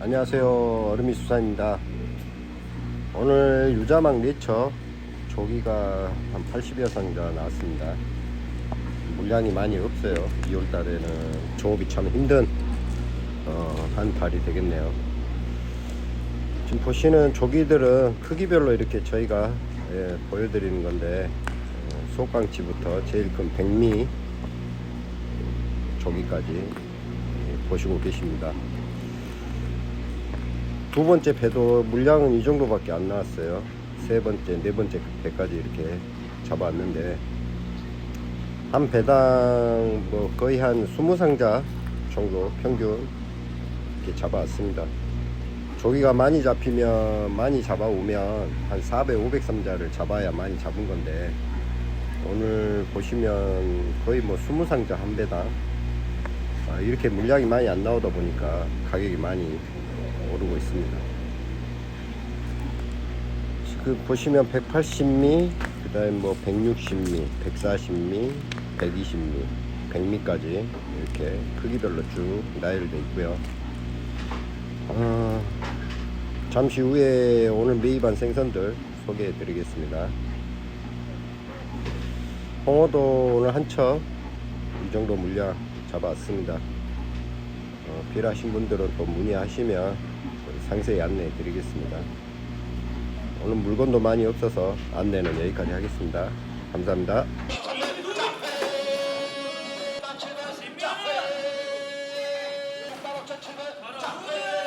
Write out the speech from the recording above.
안녕하세요. 얼음이 수산입니다. 오늘 유자막 내처 조기가 한 80여 상자 나왔습니다. 물량이 많이 없어요. 2월달에는 종업이 참 힘든 어, 한 달이 되겠네요 지금 보시는 조기들은 크기별로 이렇게 저희가 예, 보여드리는 건데 어, 속강치부터 제일 큰 백미 조기까지 예, 보시고 계십니다 두 번째 배도 물량은 이 정도밖에 안 나왔어요. 세 번째, 네 번째 배까지 이렇게 잡아왔는데 한 배당 뭐 거의 한 20상자 정도 평균 이렇게 잡아왔습니다. 조기가 많이 잡히면 많이 잡아오면 한 400, 500상자를 잡아야 많이 잡은 건데 오늘 보시면 거의 뭐 20상자 한 배당 아, 이렇게 물량이 많이 안 나오다 보니까 가격이 많이 오르고 있습니다. 지금 보시면 180미, 그 다음에 뭐 160미, 140미, 120미, 100미까지 이렇게 크기별로 쭉 나열되어 있고요. 어, 잠시 후에 오늘 매입한 생선들 소개해 드리겠습니다. 홍어도 오늘 한척 이 정도 물량 잡았습니다. 어, 필요하신 분들은 또 문의하시면 상세히 안내해 드리겠습니다. 오늘 물건도 많이 없어서 안내는 여기까지 하겠습니다. 감사합니다. 자, 네.